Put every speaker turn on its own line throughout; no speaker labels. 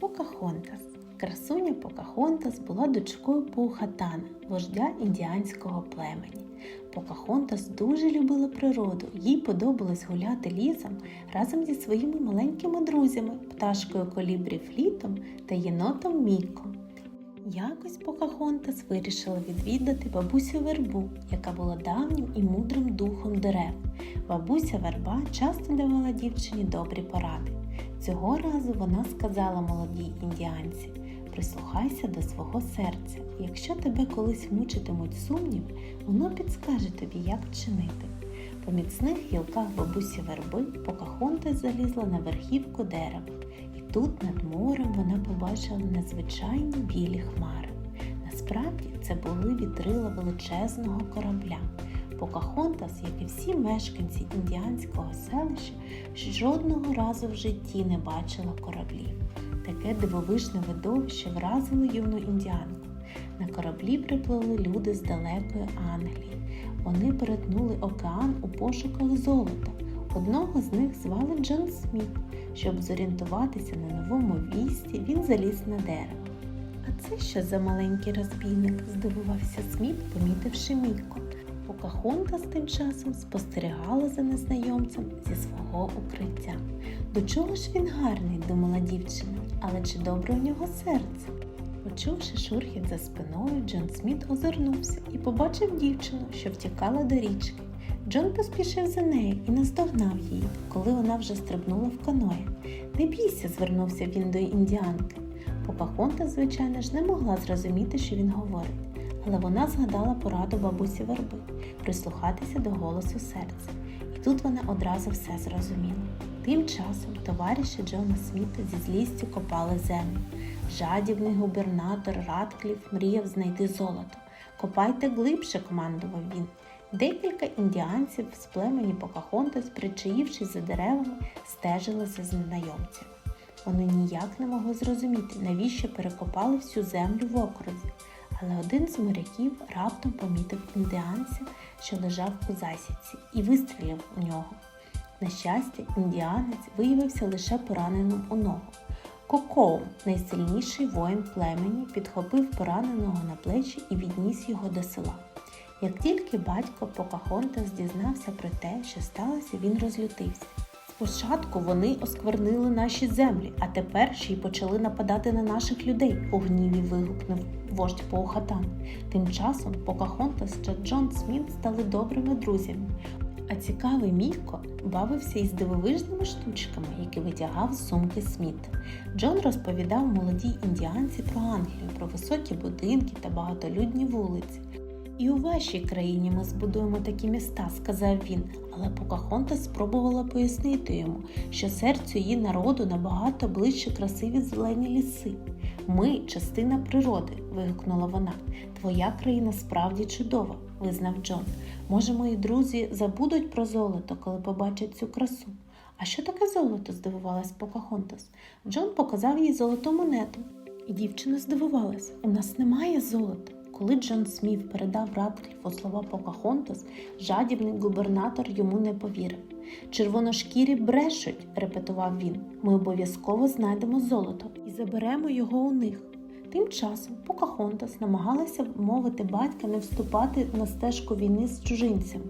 Покахонтас. Красуня Покахонтас була дочкою Пухатана, вождя індіанського племені. Покахонтас дуже любила природу, їй подобалось гуляти лісом разом зі своїми маленькими друзями, пташкою колібрі Флітом та єнотом Міком. Якось Покахонтас вирішила відвідати бабусю вербу, яка була давнім і мудрим духом дерев. Бабуся верба часто давала дівчині добрі поради. Цього разу вона сказала молодій індіанці: прислухайся до свого серця. Якщо тебе колись мучитимуть сумніви, воно підскаже тобі, як чинити. По міцних гілках бабусі верби Покахонтас залізла на верхівку дерева, і тут над морем вона побачила незвичайні білі хмари. Насправді це були вітрила величезного корабля. Покахонтас, як і всі мешканці індіанського селища, жодного разу в житті не бачила кораблів. Таке дивовижне видовище вразило юну індіанку. На кораблі приплили люди з далекої Англії. Вони перетнули океан у пошуках золота. Одного з них звали Джон Сміт. Щоб зорієнтуватися на новому місці, він заліз на дерево. А це що за маленький розбійник? здивувався Сміт, помітивши Міко. Покахонтас тим часом спостерігала за незнайомцем зі свого укриття. До чого ж він гарний, думала дівчина, але чи добре у нього серце? Почувши шурхіт за спиною, Джон Сміт озирнувся і побачив дівчину, що втікала до річки. Джон поспішив за нею і наздогнав її, коли вона вже стрибнула в каное. Не бійся, звернувся він до індіанки. Покахонтас, звичайно ж, не могла зрозуміти, що він говорить, але вона згадала пораду бабусі верби прислухатися до голосу серця. І тут вона одразу все зрозуміла. Тим часом товариші Джона Сміта зі злістю копали землю. Жадібний губернатор Радкліф мріяв знайти золото. Копайте глибше, командував він. Декілька індіанців з племені Покахонтас, причаївшись за деревами, стежили за знайомцями. Вони ніяк не могли зрозуміти, навіщо перекопали всю землю в окрузі. Але один з моряків раптом помітив індіанця, що лежав у засідці, і вистрілив у нього. На щастя, індіанець виявився лише пораненим у ногу. Кокоу, найсильніший воїн племені, підхопив пораненого на плечі і відніс його до села. Як тільки батько Покахонтас дізнався про те, що сталося, він розлютився. Спочатку вони осквернили наші землі, а тепер ще й почали нападати на наших людей, у гніві вигукнув вождь Поухатан. Тим часом Покахонтас та Джон Сміт стали добрими друзями. А цікавий Міко бавився із дивовижними штучками, які витягав з сумки Сміта. Джон розповідав молодій індіанці про Англію, про високі будинки та багатолюдні вулиці. І у вашій країні ми збудуємо такі міста, сказав він, але Покахонтас спробувала пояснити йому, що серцю її народу набагато ближче красиві зелені ліси. Ми частина природи, вигукнула вона. Твоя країна справді чудова, визнав Джон. Може, мої друзі забудуть про золото, коли побачать цю красу. А що таке золото? здивувалась Покахонтас. Джон показав їй золоту монету. І дівчина здивувалась: у нас немає золота. Коли Джон Сміт передав Радкліфу слова Покахонтас, жадібний губернатор йому не повірив. Червоношкірі брешуть, репетував він. Ми обов'язково знайдемо золото і заберемо його у них. Тим часом Покахонтас намагалася вмовити батька не вступати на стежку війни з чужинцями.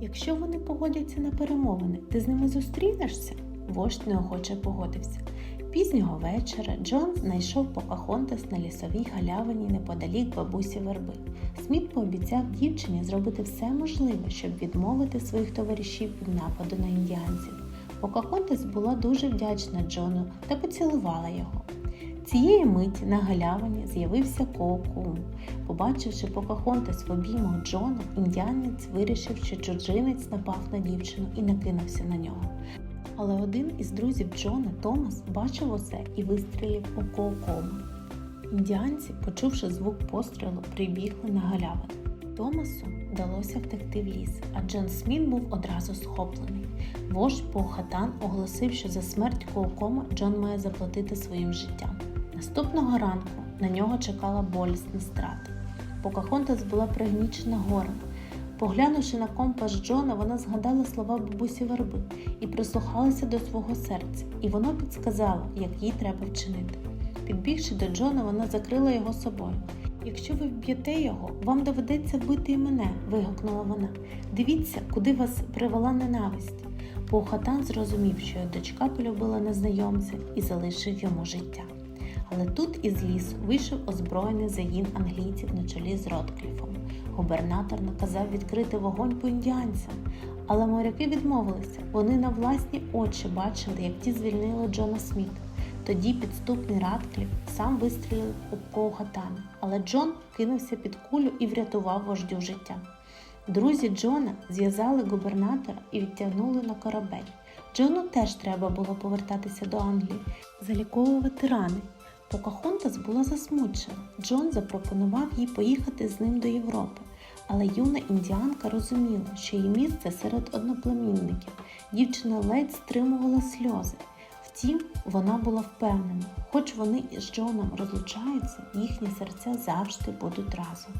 Якщо вони погодяться на перемовини, ти з ними зустрінешся? Вождь неохоче погодився. Пізнього вечора Джон знайшов Покахонтас на лісовій галявині неподалік бабусі верби. Сміт пообіцяв дівчині зробити все можливе, щоб відмовити своїх товаришів від нападу на індіанців. Покахонтас була дуже вдячна Джону та поцілувала його. Цієї миті на галявині з'явився Коокум. Побачивши Покахонтас в обіймах Джона, індіанець вирішив, що чужинець напав на дівчину і накинувся на нього. Але один із друзів Джона, Томас, бачив усе і вистрілив у Коокома. Індіанці, почувши звук пострілу, прибігли на галявину. Томасу вдалося втекти в ліс, а Джон Сміт був одразу схоплений. Вождь Поухатан оголосив, що за смерть Коокома Джон має заплатити своїм життям. Наступного ранку на нього чекала болісна страта. Покахонтас була пригнічена горем. Поглянувши на компас Джона, вона згадала слова бабусі верби і прислухалася до свого серця, і воно підсказало, як їй треба вчинити. Підбігши до Джона, вона закрила його собою. Якщо ви вб'єте його, вам доведеться вбити і мене, вигукнула вона. Дивіться, куди вас привела ненависть. Повхатан зрозумів, що його дочка полюбила незнайомця і залишив йому життя. Але тут із лісу вийшов озброєний загін англійців на чолі з Роткліфом. Губернатор наказав відкрити вогонь по індіанцям, але моряки відмовилися. Вони на власні очі бачили, як ті звільнили Джона Сміта. Тоді підступний Радкліф сам вистрілив у Повхатана, але Джон кинувся під кулю і врятував вождю життя. Друзі Джона зв'язали губернатора і відтягнули на корабель. Джону теж треба було повертатися до Англії, заліковувати рани. Покахонтас була засмучена. Джон запропонував їй поїхати з ним до Європи, але юна індіанка розуміла, що її місце серед одноплемінників. Дівчина ледь стримувала сльози. Втім, вона була впевнена, хоч вони із Джоном розлучаються, їхні серця завжди будуть разом.